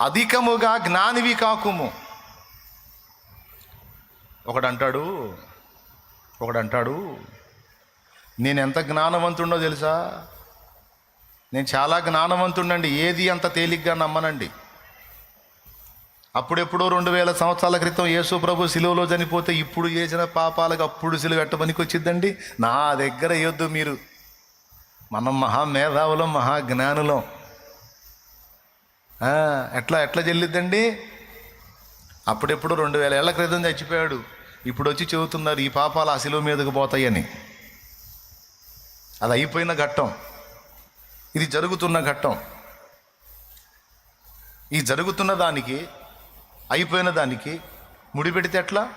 అధికముగా జ్ఞానివి కాకుము. ఒకడంటాడు ఒకడంటాడు నేను ఎంత జ్ఞానవంతుండో తెలుసా? నేను చాలా జ్ఞానవంతుండండి ఏది అంత తేలిగ్గా నమ్మనండి. అప్పుడెప్పుడో రెండు వేల సంవత్సరాల క్రితం యేసు ప్రభు సిలువలో చనిపోతే ఇప్పుడు చేసిన పాపాలకు అప్పుడు సిలువ ఎట్టమనికి వచ్చిందండి నా దగ్గర వేయొద్దు మీరు. మనం మహా మేధావులం మహాజ్ఞానులం. ఎట్లా ఎట్లా చెల్లిద్దండి? అప్పుడెప్పుడు రెండు వేల ఏళ్ళ క్రితం చచ్చిపోయాడు. ఇప్పుడు వచ్చి చెబుతున్నారు ఈ పాపాలు ఆ శిలువ మీదకు పోతాయని. అది అయిపోయిన ఘట్టం. ఇది జరుగుతున్న ఘట్టం. ఈ జరుగుతున్న దానికి అయిపోయిన దానికి ముడిపెడితే ఎట్లా?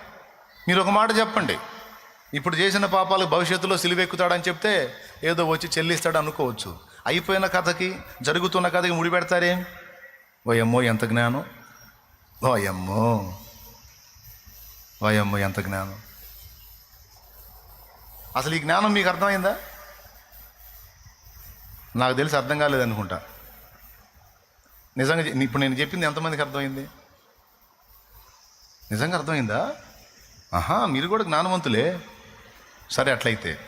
మీరు ఒక మాట చెప్పండి. ఇప్పుడు చేసిన పాపాలు భవిష్యత్తులో సిలువెక్కుతాడని చెప్తే ఏదో వచ్చి చెల్లిస్తాడు అనుకోవచ్చు అయిపోయిన కథకి జరుగుతున్న కథకి ముడిపెడతారేం? ఓయమ్మో ఎంత జ్ఞానం ఓయమ్మో ఓయమ్మో ఎంత జ్ఞానం అసలు ఈ జ్ఞానం మీకు అర్థమైందా? నాకు తెలిసి అర్థం కాలేదనుకుంటా నిజంగా ఇప్పుడు నేను చెప్పింది ఎంతమందికి అర్థమైంది? నిజంగా అర్థమైందా? ఆహా మీరు కూడా జ్ఞానవంతులే. సరే అట్లయితే.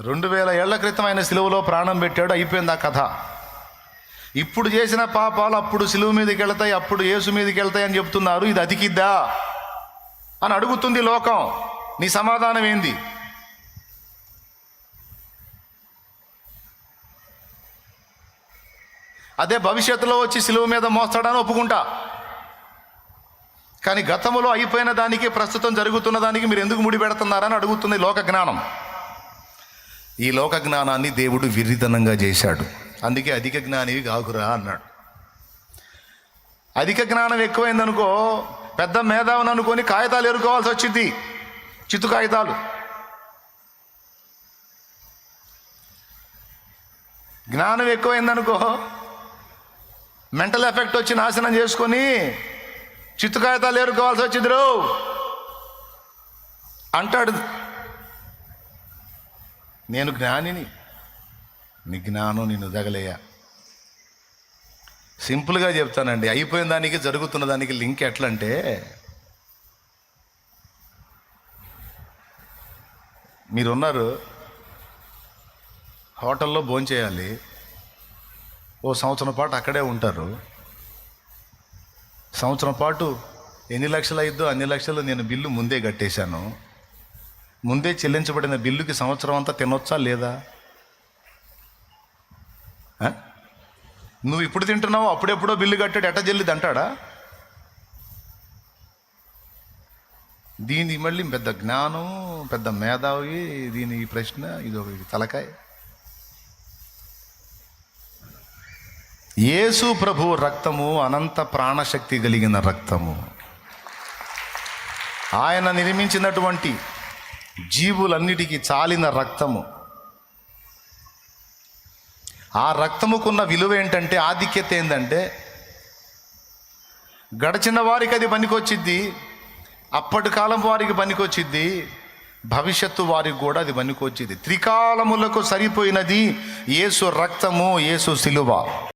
రెండు వేల ఏళ్ళ క్రితం ఆయన సిలువలో ప్రాణం పెట్టాడు అయిపోయింది ఆ కథ. ఇప్పుడు చేసిన పాపాలు అప్పుడు సిలువు మీదకి వెళ్తాయి అప్పుడు యేసు మీదకి వెళ్తాయి అని చెప్తున్నారు. ఇది అతికిద్దా? అని అడుగుతుంది లోకం. నీ సమాధానం ఏంది? అదే భవిష్యత్తులో వచ్చి సిలువ మీద మోస్తాడని ఒప్పుకుంటా. కానీ గతంలో అయిపోయిన దానికి ప్రస్తుతం జరుగుతున్న దానికి మీరు ఎందుకు ముడిపెడుతున్నారని అడుగుతుంది లోక జ్ఞానం. ఈ లోక జ్ఞానాన్ని దేవుడు విరితనంగా చేశాడు. అందుకే అధిక జ్ఞానివి కాకురా అన్నాడు. అధిక జ్ఞానం ఎక్కువైందనుకో పెద్ద మేధావుని అనుకొని కాగితాలు ఎరుకోవాల్సి వచ్చింది చిత్తు కాగితాలు. జ్ఞానం ఎక్కువైందనుకో మెంటల్ ఎఫెక్ట్ వచ్చి నాశనం చేసుకొని చిత్తు కాగితాలు ఎరుకోవాల్సి వచ్చింది రో అంటాడు. నేను జ్ఞానిని. నీ జ్ఞానం నిన్ను దగలేయా సింపుల్గా చెప్తానండి. అయిపోయిన దానికి జరుగుతున్న దానికి లింక్ ఎట్లా అంటే మీరున్నారు హోటల్లో భోంచేయాలి ఓ సంవత్సరం పాటు అక్కడే ఉంటారు. సంవత్సరం పాటు ఎన్ని లక్షలు అయిద్దో అన్ని లక్షలు నేను బిల్లు ముందే కట్టేశాను. ముందే చెల్లించబడిన బిల్లుకి సంవత్సరం అంతా తినొచ్చా లేదా? నువ్వు ఇప్పుడు తింటున్నావు అప్పుడెప్పుడో బిల్లు కట్టాడు ఎట్ట చెల్లిది అంటాడా? దీని మళ్ళీ పెద్ద జ్ఞానం పెద్ద మేధావి దీని ఈ ప్రశ్న ఇది ఒక తలకాయ. యేసు ప్రభు రక్తము అనంత ప్రాణశక్తి కలిగిన రక్తము. ఆయన నిర్మించినటువంటి జీవులన్నిటికీ చాలిన రక్తము. ఆ రక్తముకున్న విలువ ఏంటంటే ఆధిక్యత ఏంటంటే గడిచిన వారికి అది పనికొచ్చిద్ది అప్పటి కాలం వారికి పనికొచ్చిద్ది భవిష్యత్తు వారికి కూడా అది పనికొచ్చింది త్రికాలములకు సరిపోయినది యేసు రక్తము యేసు సిలువ